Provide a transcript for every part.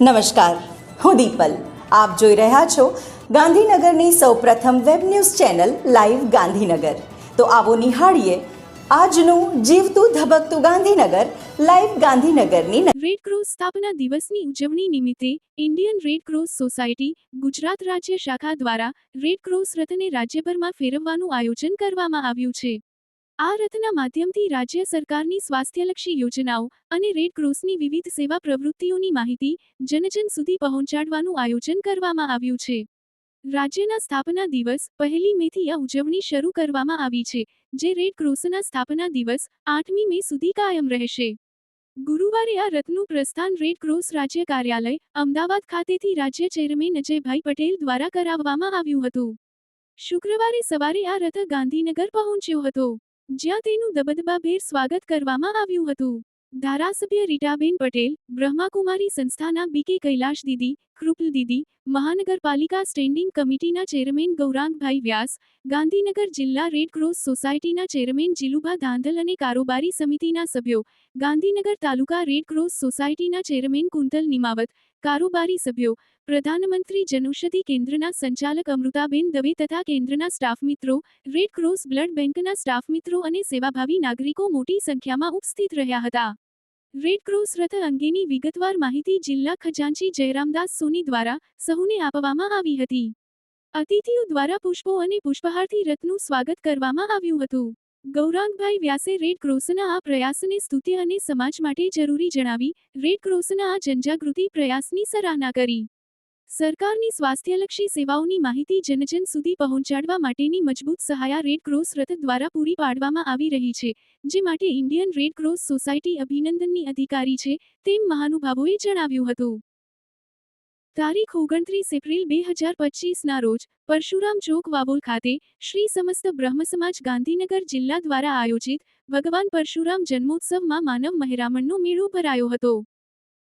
નમસ્કાર, હું દીપલ. આપ જોઈ રહ્યા છો ગાંધીનગરની સૌપ્રથમ web news channel live Gandhinagar. તો આવો નિહાળીએ આજનું જીવતું ધબકતું ગાંધીનગર, લાઈવ ગાંધીનગરની રેડ ક્રોસ સ્થાપના દિવસની ઉજવણી નિમિત્તે Indian red cross society, Gujarat રાજ્ય શાખા દ્વારા રેડ ક્રોસ રથને રાજ્યભરમાં ફેરવવાનું આયોજન કરવામાં આવ્યું છે. આ રથના માધ્યમથી રાજ્ય સરકારની સ્વાસ્થ્યલક્ષી યોજનાઓ અને રેડ ક્રોસની વિવિધ સેવા પ્રવૃત્તિઓની માહિતી જનજન સુધી પહોંચાડવાનું આયોજન કરવામાં આવ્યું છે. રાજ્યના સ્થાપના દિવસ પહેલી મેથી આ ઉજવણી શરૂ કરવામાં આવી છે, જે રેડ ક્રોસના સ્થાપના દિવસ આઠમી મે સુધી કાયમ રહેશે. ગુરુવારે આ રથનું પ્રસ્થાન રેડ ક્રોસ રાજ્ય કાર્યાલય, અમદાવાદ ખાતેથી રાજ્ય ચેરમેન અજયભાઈ પટેલ દ્વારા કરાવવામાં આવ્યું હતું. શુક્રવારે સવારે આ રથ ગાંધીનગર પહોંચ્યો હતો. જ્યાં તેનું દબદબાભેર સ્વાગત કરવામાં આવ્યું હતું. ધારાસભ્ય રીટાબેન પટેલ, બ્રહ્માકુમારી સંસ્થાના બીકે કૈલાશ દીદી, કૃપલ દીદી, મહાનગરપાલિકા સ્ટેન્ડિંગ કમિટીના ચેરમેન ગૌરાંગભાઈ વ્યાસ, ગાંધીનગર જિલ્લા રેડ ક્રોસ સોસાયટીના ચેરમેન જીલુભા ધાંધલ અને કારોબારી સમિતિના સભ્યો, ગાંધીનગર તાલુકા રેડ ક્રોસ સોસાયટીના ચેરમેન કુંતલ નિમાવત કારોબારી સભ્યો, પ્રધાનમંત્રી જનૌષધિ કેન્દ્રના સંચાલક અમૃતાબેન દવે તથા કેન્દ્રના સ્ટાફ મિત્રો, રેડ ક્રોસ બ્લડ બેંકના સ્ટાફ મિત્રો અને સેવાભાવી નાગરિકો મોટી સંખ્યામાં ઉપસ્થિત રહ્યા હતા. રેડ ક્રોસ રથ અંગેની વિગતવાર માહિતી જિલ્લા ખજાનચી જયરામદાસ સોની દ્વારા સહુને આપવામાં આવી હતી. અતિથિઓ દ્વારા પુષ્પો અને પુષ્પહારથી રથનું સ્વાગત કરવામાં આવ્યું હતું. ગૌરાંગભાઈ વ્યાસે રેડ ક્રોસના આ પ્રયાસને સ્તુતિ અને સમાજ માટે જરૂરી જણાવી, રેડ ક્રોસના આ જનજાગૃતિ પ્રયાસની સરાહના કરી. સરકારની સ્વાસ્થ્યલક્ષી સેવાઓની માહિતી જનજન સુધી પહોંચાડવા માટેની મજબૂત સહાય રેડ ક્રોસ રથ દ્વારા પૂરી પાડવામાં આવી રહી છે, જે માટે ઇન્ડિયન રેડ ક્રોસ સોસાયટી અભિનંદનની અધિકારી છે, તેમ મહાનુભાવોએ જણાવ્યું હતું. તારીખ ઓગણત્રીસ એપ્રિલ બે હજાર પચીસના રોજ પરશુરામ ચોક વાવોલ ખાતે શ્રી સમસ્ત બ્રહ્મ સમાજ ગાંધીનગર જિલ્લા દ્વારા આયોજિત ભગવાન પરશુરામ જન્મોત્સવમાં માનવ મહેરામણનો મેળો ભરાયો હતો.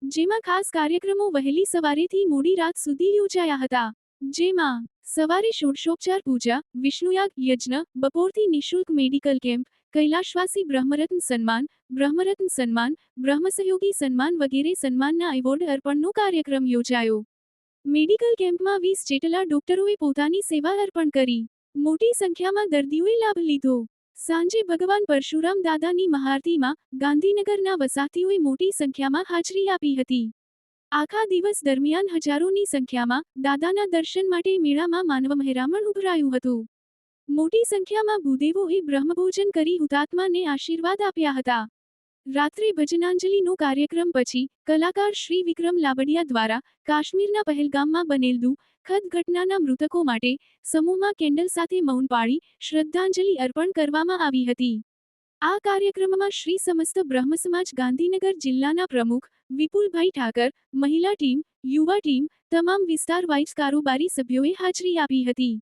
જેમાં ખાસ કાર્યક્રમો વહેલી સવારેથી મોડી રાત સુધી યોજાયા હતા. જેમાં સવારે ષોડશોપચાર પૂજા, વિષ્ણુયાગ યજ્ઞ, બપોરથી નિઃશુલ્ક મેડિકલ કેમ્પ, કૈલાશવાસી બ્રહ્મરત્ન સન્માન બ્રહ્મરત્ન સન્માન, બ્રહ્મસહયોગી સન્માન વગેરે સન્માનના એવોર્ડ અર્પણનો કાર્યક્રમ યોજાયો. મેડિકલ કેમ્પમાં વીસ જેટલા ડોક્ટરોએ પોતાની સેવા અર્પણ કરી. મોટી સંખ્યામાં દર્દીઓએ લાભ લીધો. સાંજે ભગવાન પરશુરામ દાદાની મહારતીમાં ગાંધીનગરના વસાતીઓએ મોટી સંખ્યામાં હાજરી આપી હતી. આખા દિવસ દરમિયાન હજારોની સંખ્યામાં દાદાના દર્શન માટે મેળામાં માનવ મહેરામણ ઉભરાયું હતું. મોટી સંખ્યામાં ભૂદેવોએ બ્રહ્મભોજન કરી હુતાત્માને આશીર્વાદ આપ્યા હતા. રાત્રે ભજનાંજલિનો કાર્યક્રમ પછી કલાકાર શ્રી વિક્રમ લાબડિયા દ્વારા કાશ્મીરના પહેલગામમાં બનેલ ખદ ઘટનાના મૃતકો માટે સમૂહમાં કેન્ડલ સાથે મૌન પાળી શ્રદ્ધાંજલિ અર્પણ કરવામાં આવી હતી. આ કાર્યક્રમમાં શ્રી સમસ્ત બ્રહ્મ સમાજ ગાંધીનગર જિલ્લાના પ્રમુખ વિપુલભાઈ ઠાકર, મહિલા ટીમ, યુવા ટીમ, તમામ વિસ્તાર વાઇઝ કારોબારી સભ્યોએ હાજરી આપી હતી.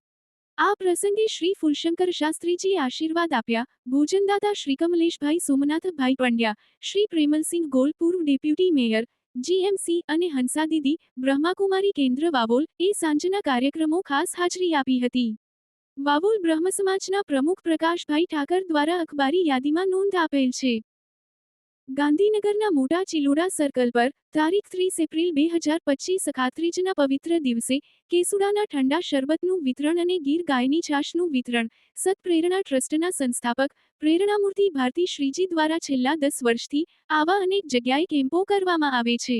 આ પ્રસંગે શ્રી ફુલશંકર શાસ્ત્રીજીએ આશીર્વાદ આપ્યા. ભોજનદાતા શ્રી કમલેશભાઈ સોમનાથભાઈ પંડ્યા, શ્રી પ્રેમલસિંહ ગોલ પૂર્વ ડેપ્યુટી મેયર, જીએમસી અને હંસા દીદી બ્રહ્માકુમારી કેન્દ્ર વાવોલ એ સાંજના કાર્યક્રમો ખાસ હાજરી આપી હતી. વાવોલ બ્રહ્મ સમાજના પ્રમુખ પ્રકાશભાઈ ઠાકર દ્વારા અખબારી યાદીમાં નોંધ આપેલ છે. ગાંધીનગરના મોટા ચિલોડા સર્કલ પર તારીખ ત્રીસ એપ્રિલ બે હજાર પચીસ ખાત્રીજના પવિત્ર દિવસે કેસુડાના ઠંડા શરબતનું વિતરણ અને ગીર ગાયની છાશનું વિતરણ સત્પ્રેરણા ટ્રસ્ટના સંસ્થાપક પ્રેરણામૂર્તિ ભારતી શ્રીજી દ્વારા છેલ્લા દસ વર્ષથી આવા અનેક જગ્યાએ કેમ્પો કરવામાં આવે છે.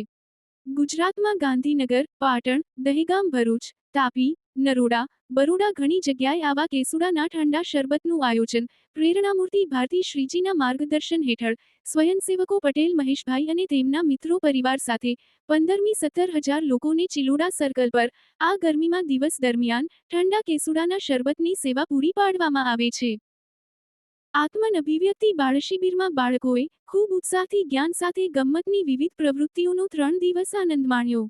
ગુજરાતમાં ગાંધીનગર, પાટણ, દહેગામ, ભરૂચ, તાપી, નરોડા બરોડા ઘણી જગ્યાએ આવા કેસુડાના ઠંડા શરબતનું આયોજન, પ્રેરણામૂર્તિ ભારતી શ્રીજીના માર્ગદર્શન હેઠળ, સ્વયંસેવકો પટેલ, મહેશભાઈ અને તેમના મિત્રો પરિવાર સાથે પંદરમી સત્તર હજાર લોકોને ચિલોડા સર્કલ પર આ ગરમીમાં દિવસ દરમિયાન ઠંડા કેસુડાના શરબતની સેવા પૂરી પાડવામાં આવે છે. આત્મન અભિવ્યક્તિ બાળશિબિરમાં બાળકોએ ખૂબ ઉત્સાહથી, જ્ઞાન સાથે, ગમ્મતની વિવિધ પ્રવૃત્તિઓનો ત્રણ દિવસ આનંદ માણ્યો.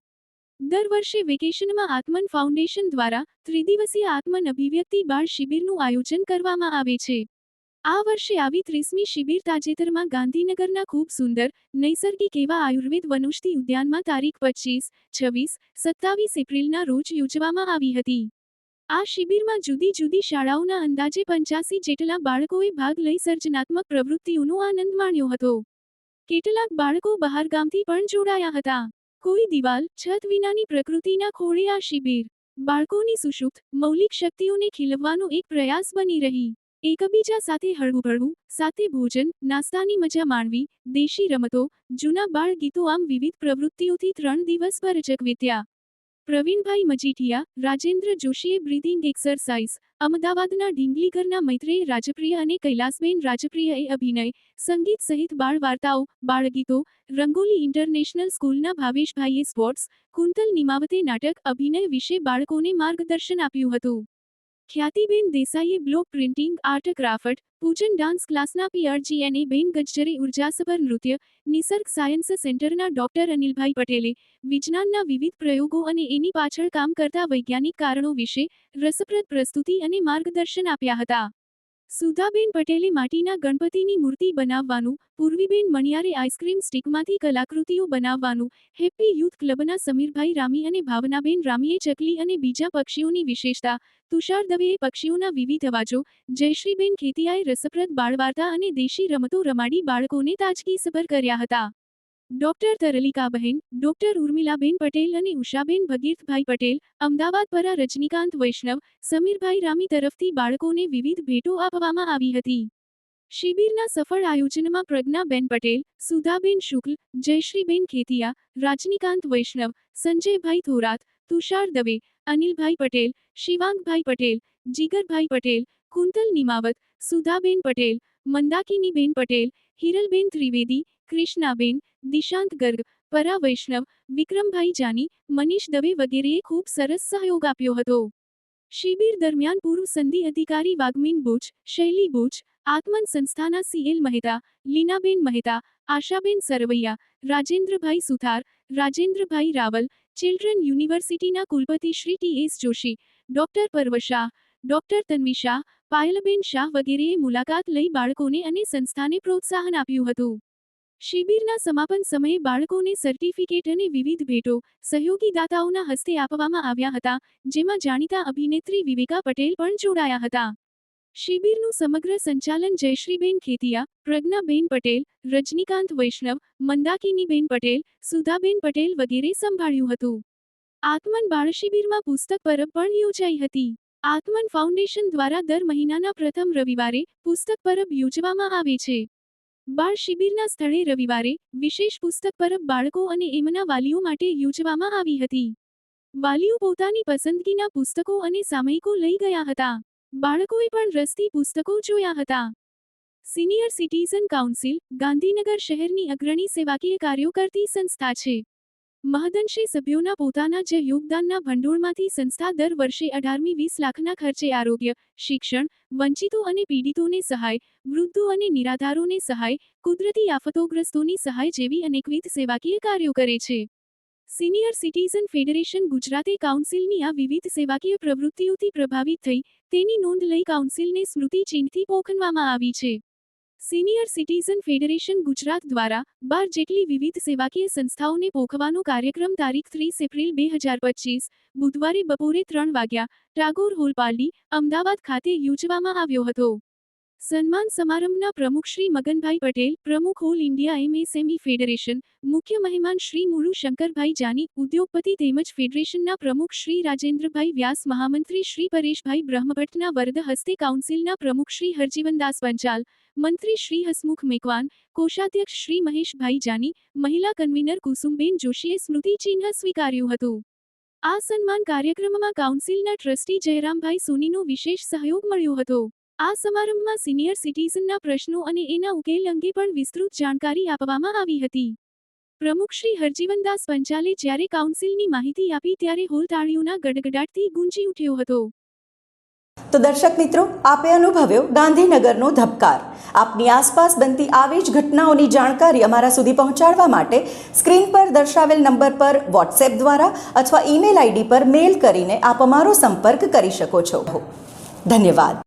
દર વર્ષે વેકેશનમાં આત્મન ફાઉન્ડેશન દ્વારા ત્રિદિવસીય આત્મન અભિવ્યક્તિ બાળ શિબિરનું આયોજન કરવામાં આવે છે. આ વર્ષે આવી ત્રીસમી શિબિર તાજેતરમાં ગાંધીનગરના ખૂબ સુંદર, નૈસર્ગિક એવા આયુર્વેદ વનુષથી ઉદ્યાનમાં તારીખ પચીસ, છવ્વીસ, સત્તાવીસ એપ્રિલના રોજ યોજવામાં આવી હતી. આ શિબિરમાં જુદી જુદી શાળાઓના અંદાજે પંચ્યાસી જેટલા બાળકોએ ભાગ લઈ સર્જનાત્મક પ્રવૃત્તિઓનો આનંદ માણ્યો હતો. કેટલાક બાળકો બહારગામથી પણ જોડાયા હતા. કોઈ દિવાલ છત વિનાની પ્રકૃતિના ખોળે આ શિબિર. બાળકોની સુષુપ્ત, મૌલિક શક્તિઓને ખીલવવાનો એક પ્રયાસ બની રહી. એકબીજા સાથે હળવું સાથે ભોજન, નાસ્તાની મજા માણવી, દેશી રમતો, જૂના બાળ ગીતો આમ વિવિધ પ્રવૃત્તિઓથી ત્રણ દિવસભર જગવિત્યા. પ્રવીણભાઈ મજીઠિયા, રાજેન્દ્ર જોશીએ બ્રીધિંગ એક્સરસાઇઝ, અમદાવાદના ઢીંગલીઘરના મૈત્રેય રાજપ્રિય અને કૈલાસબેન રાજપ્રિયએ અભિનય, સંગીત સહિત બાળ વાર્તાઓ, બાળગીતો, રંગોલી ઇન્ટરનેશનલ સ્કૂલના ભાવેશભાઈએ સ્પોર્ટ્સ, કુંતલ નિમાવતે નાટક અભિનય વિશે બાળકોને માર્ગદર્શન આપ્યું હતું. ખ્યાતિબેન દેસાઈએ બ્લોક પ્રિન્ટિંગ, આર્ટ, ક્રાફ્ટ, પૂજન, ડાન્સ ક્લાસના પીઆરજીએનએ બેન ગજ્જરે ઉર્જાસભર નૃત્ય, નિસર્ગ સાયન્સ સેન્ટરના ડોક્ટર અનિલભાઈ પટેલે વિજ્ઞાનના વિવિધ પ્રયોગો અને એની પાછળ કામ કરતા વૈજ્ઞાનિક કારણો વિશે રસપ્રદ પ્રસ્તુતિ અને માર્ગદર્શન આપ્યા હતા. સુધાબેન પટેલે માટીના ગણપતિની મૂર્તિ બનાવવાનું, પૂર્વીબેન મણિયારે આઈસ્ક્રીમ સ્ટિકમાંથી કલાકૃતિઓ બનાવવાનું, હેપ્પી યુથ ક્લબના સમીરભાઈ રામી અને ભાવનાબેન રામીએ ચકલી અને બીજા પક્ષીઓની વિશેષતા, તુષાર દવેએ પક્ષીઓના વિવિધ અવાજો, જયશ્રીબેન ખેતિયાએ રસપ્રદ બાળવાર્તા અને દેશી રમતો રમાડી બાળકોને તાજગીસભર કર્યા હતા. ડોક્ટર તરલિકાબહેન, ડોક્ટર ઉર્મિલાબેન પટેલ અને ઉષાબેન ભગીરથભાઈ પટેલ, અમદાવાદ પરા રજનીકાંત વૈષ્ણવ, સમીરભાઈ રામી તરફથી બાળકોને વિવિધ ભેટો આપવામાં આવી હતી. શિબિરના સફળ આયોજનમાં પ્રજ્ઞાબેન પટેલ, સુધાબેન શુક્લ, જયશ્રીબેન ખેતિયા, રાજનીકાંત વૈષ્ણવ, સંજયભાઈ થોરાત, તુષાર દવે, અનિલભાઈ પટેલ, શિવાંગભાઈ પટેલ, જીગરભાઈ પટેલ, કુંતલ નિમાવત, સુધાબેન પટેલ, મંદાકિનીબેન પટેલ, હિરલબેન ત્રિવેદી કૃષ્ણાબેન, દિશાંત ગર્ગ, પરા વૈષ્ણવ, વિક્રમભાઈ જાની, મનીષ દવે વગેરેએ ખૂબ સરસ સહયોગ આપ્યો હતો. શિબિર દરમિયાન પૂર્વ સંધિ અધિકારી વાગમીન બુચ, શૈલી બુચ આત્મન સંસ્થાના C L Mehta, Linaben Mehta, Ashaben Sarvaiya, Rajendrabhai Suthar, Rajendrabhai Raval, children યુનિવર્સિટીના કુલપતિ Shri T S Joshi, doctor Parv Shah, doctor Tanvi Shah, Payalben Shah વગેરેએ મુલાકાત લઈ બાળકોને અને સંસ્થાને પ્રોત્સાહન આપ્યું હતું. શિબિરના સમાપન સમયે બાળકોને સર્ટિફિકેટ અને વિવિધ ભેટો સહયોગીદાતાઓના હસ્તે આપવામાં આવ્યા હતા, જેમાં જાણીતા અભિનેત્રી વિવેકા પટેલ પણ જોડાયા હતા. શિબિરનું સમગ્ર સંચાલન જયશ્રીબેન ખેતિયા, પ્રજ્ઞાબેન પટેલ, રજનીકાંત વૈષ્ણવ, મંદાકિનીબેન પટેલ, સુધાબેન પટેલ વગેરે સંભાળ્યું હતું. આત્મન બાળ શિબિરમાં પુસ્તક પરબ પણ યોજાઈ હતી. આત્મન ફાઉન્ડેશન દ્વારા દર મહિનાના પ્રથમ રવિવારે પુસ્તક પરબ યોજવામાં આવે છે. બાળ શિબિરના સ્થળે રવિવારે વિશેષ પુસ્તક પરબ બાળકો અને એમના વાલીઓ માટે યોજવામાં આવી હતી. વાલીઓ પોતાની પસંદગીના પુસ્તકો અને સામયિકો લઈ ગયા હતા. બાળકોએ પણ રસથી પુસ્તકો જોયા હતા. સિનિયર સિટીઝન કાઉન્સિલ ગાંધીનગર શહેરની અગ્રણી સેવાકીય કાર્યો કરતી સંસ્થા છે. મહદંશી સભ્યોના પોતાના જે યોગદાનના ભંડોળમાંથી સંસ્થા દર વર્ષે અઢારમી વીસ લાખના ખર્ચે આરોગ્ય, શિક્ષણ, વંચિતો અને પીડિતોને સહાય, વૃદ્ધો અને નિરાધારોને સહાય, કુદરતી આફતોગ્રસ્તોની સહાય જેવી અનેકવિધ સેવાકીય કાર્યો કરે છે. સિનિયર સિટીઝન ફેડરેશન ગુજરાતે કાઉન્સિલની આ વિવિધ સેવાકીય પ્રવૃત્તિઓથી પ્રભાવિત થઈ, તેની નોંધ લઈ કાઉન્સિલને સ્મૃતિ ચિહ્નથી પોખવામાં આવી છે. સિનિયર સિટીઝન ફેડરેશન ગુજરાત દ્વારા બાર જેટલી વિવિધ સેવાકીય સંસ્થાઓને પોખવાનો કાર્યક્રમ તારીખ ત્રીસ એપ્રિલ બે હજાર પચીસ, બુધવારે બપોરે ત્રણ વાગ્યા ટાગોર હોલ પાલડી અમદાવાદ ખાતે યોજવામાં આવ્યો હતો. સન્માન સમારંભના પ્રમુખ શ્રી મગનભાઈ પટેલ, પ્રમુખ ઓલ ઇન્ડિયા એમએસએમઈ ફેડરેશન, મુખ્ય મહેમાન શ્રી મુળુ શંકરભાઈ જાની, ઉદ્યોગપતિ તેમજ ફેડરેશનના પ્રમુખ શ્રી રાજેન્દ્રભાઈ વ્યાસ, મહામંત્રી શ્રી પરેશભાઈ બ્રહ્મભટ્ટના વરદ હસ્તે કાઉન્સિલના પ્રમુખ શ્રી હરજીવનદાસ પંચાલ, મંત્રી શ્રી હસમુખ મેકવાન, કોષાધ્યક્ષ શ્રી મહેશભાઈ જાની, મહિલા કન્વીનર કુસુમબેન જોશીએ સ્મૃતિ ચિહ્ન સ્વીકાર્યું હતું. આ સન્માન કાર્યક્રમમાં કાઉન્સિલના ટ્રસ્ટી જયરામભાઈ સોનીનો વિશેષ સહયોગ મળ્યો હતો. આ સમારંભમાં સિનિયર સિટીઝનના પ્રશ્નો અને એના ઉકેલ અંગે પણ વિસ્તૃત જાણકારી આપવામાં આવી હતી. પ્રમુખ શ્રી હરજીવનદાસ પંચાલે જ્યારે કાઉન્સિલની માહિતી આપી ત્યારે હોલ તાળીઓના ગડગડાટથી ગુંજી ઉઠ્યો હતો. તો દર્શક મિત્રો, આપે અનુભવ્યો ગાંધીનગરનો ધબકાર. આપની આસપાસ બનતી આવી જ ઘટનાઓની જાણકારી અમારા સુધી પહોંચાડવા માટે સ્ક્રીન પર દર્શાવેલ નંબર પર વોટ્સએપ દ્વારા અથવા ઈમેલ આઈડી પર મેલ કરીને આપ અમારો સંપર્ક કરી શકો છો. ધન્યવાદ.